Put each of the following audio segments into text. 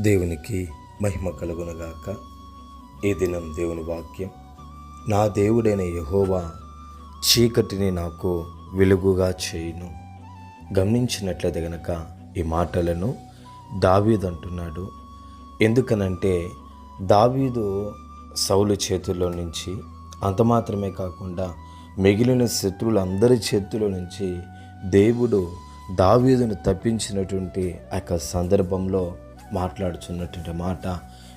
దేవునికి మహిమ కలుగునగాక. ఈ దినం దేవుని వాక్యం. నా దేవుడైన యహోవా చీకటిని నాకు వెలుగుగా చేయును. గమనించినట్లయితే గనక ఈ మాటలను దావీదు అంటున్నాడు. ఎందుకనంటే దావీదు సౌలు చేతుల్లో నుంచి అంత మాత్రమే కాకుండా మిగిలిన శత్రువులందరి చేతుల్లో నుంచి దేవుడు దావీదును తప్పించినటువంటి ఆ యొక్క సందర్భంలో మాట్లాడుచున్నటువంటి మాట.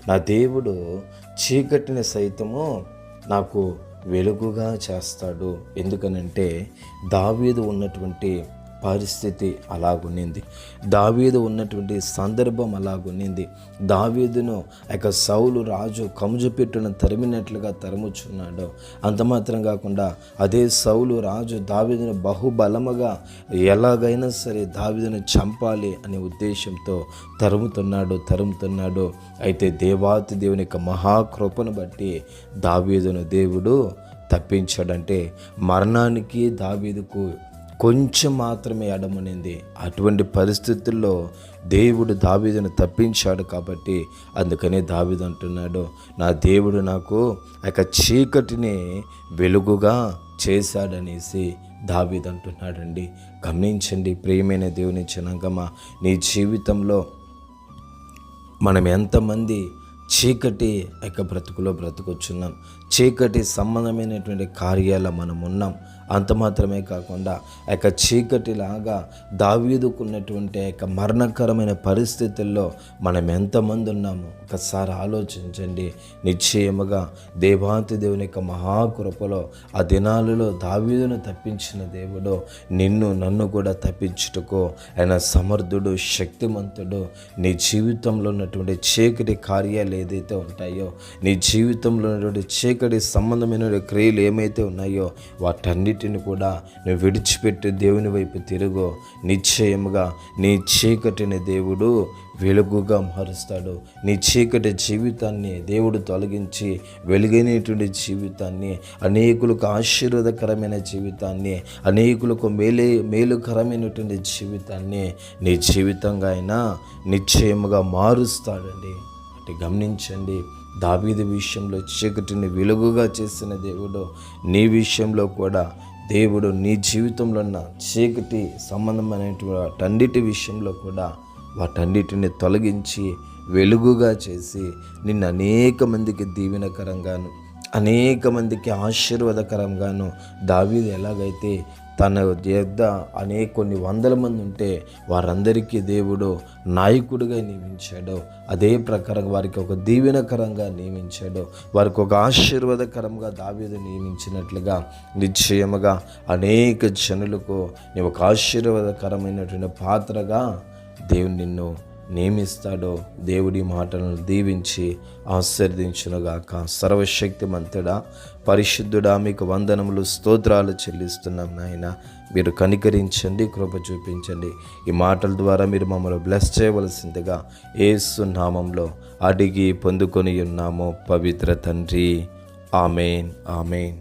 నా దేవుడు చీకటిని సైతము నాకు వెలుగుగా చేస్తాడు. ఎందుకనంటే దావీదు ఉన్నటువంటి పరిస్థితి అలాగున్నింది దావీదు ఉన్నటువంటి సందర్భం అలాగున్నింది దావీదును యొక్క సౌలు రాజు కముజుపెట్టును తరిమినట్లుగా తరుముచున్నాడు. అంత మాత్రం కాకుండా అదే సౌలు రాజు దావీదును బహుబలముగా ఎలాగైనా సరే దావీదును చంపాలి అనే ఉద్దేశంతో తరుముతున్నాడు తరుముతున్నాడు. అయితే దేవాతి దేవుని యొక్క మహాకృపను బట్టి దావీదును దేవుడు తప్పించాడంటే మరణానికి దావీదుకు కొంచెం మాత్రమే అడమనింది. అటువంటి పరిస్థితుల్లో దేవుడు దావీదును తప్పించాడు కాబట్టి అందుకనే దావీదు అంటున్నాడు నా దేవుడు నాకు ఆ యొక్క చీకటిని వెలుగుగా చేశాడనేసి దావీదు అంటున్నాడండి. గమనించండి ప్రియమైన దేవుని జనాంగమా నీ జీవితంలో మనం ఎంతమంది చీకటి యొక్క బ్రతుకులో బ్రతుకొచ్చున్నాం? చీకటి సంబంధమైనటువంటి కార్యాల మనం ఉన్నాం అంత మాత్రమే కాకుండా ఆ యొక్క చీకటిలాగా దావీదుకున్నటువంటి యొక్క మరణకరమైన పరిస్థితుల్లో మనం ఎంతమంది ఉన్నామో ఒకసారి ఆలోచించండి. నిశ్చయముగా దేవాతి దేవుని యొక్క మహాకృపలో ఆ దినాలలో దావీదును తప్పించిన దేవుడు నిన్ను నన్ను కూడా తప్పించుటకు ఆయన సమర్థుడు శక్తిమంతుడు. నీ జీవితంలో ఉన్నటువంటి చీకటి కార్యాలు ఏదైతే ఉంటాయో నీ జీవితంలో ఉన్నటువంటి చీకటి సంబంధమైన క్రియలు ఏమైతే ఉన్నాయో వాటన్నిటి వీటిని కూడా నువ్వు విడిచిపెట్టి దేవుని వైపు తిరుగు. నిశ్చయముగా నీ చీకటిని దేవుడు వెలుగుగా మారుస్తాడు. నీ చీకటి జీవితాన్ని దేవుడు తొలగించి వెలుగైనటువంటి జీవితాన్ని అనేకులకు ఆశీర్వాదకరమైన జీవితాన్ని అనేకులకు మేలే మేలుకరమైనటువంటి జీవితాన్ని నీ జీవితంగా అయినా నిశ్చయముగా మారుస్తాడండి. అంటే గమనించండి దావీది విషయంలో చీకటిని వెలుగుగా చేసిన దేవుడు నీ విషయంలో కూడా దేవుడు నీ జీవితంలో ఉన్న చీకటి సంబంధమైనటువంటి వాటన్నిటి విషయంలో కూడా వాటన్నిటిని తొలగించి వెలుగుగా చేసి నిన్ను అనేక మందికి దీవెనకరంగాను అనేక మందికి ఆశీర్వాదకరంగాను దావీది ఎలాగైతే తన యొద్ద అనే కొన్ని వందల మంది ఉంటే వారందరికీ దేవుడు నాయకుడిగా నియమించాడు. అదే ప్రకారం వారికి ఒక దీవెనకరంగా నియమించాడు. వారికి ఒక ఆశీర్వాదకరంగా దావీదు నియమించినట్లుగా నిశ్చయముగా అనేక జనులకు నీ ఒక ఆశీర్వాదకరమైనటువంటి పాత్రగా దేవుడు నిన్ను నియమిస్తాడో దేవుడి మాటలను దీవించి ఆశీర్దించునుగాక సర్వశక్తిమంతుడా పరిశుద్ధుడా మీకు వందనములు స్తోత్రాలు చెల్లిస్తున్నాం నాయన. మీరు కనికరించండి కృప చూపించండి. ఈ మాటల ద్వారా మీరు మమ్మల్ని బ్లెస్ చేయవలసిందిగా ఏసు నామంలో అడిగి పొందుకొని ఉన్నాము పవిత్ర తండ్రి. ఆమెన్ ఆమెన్.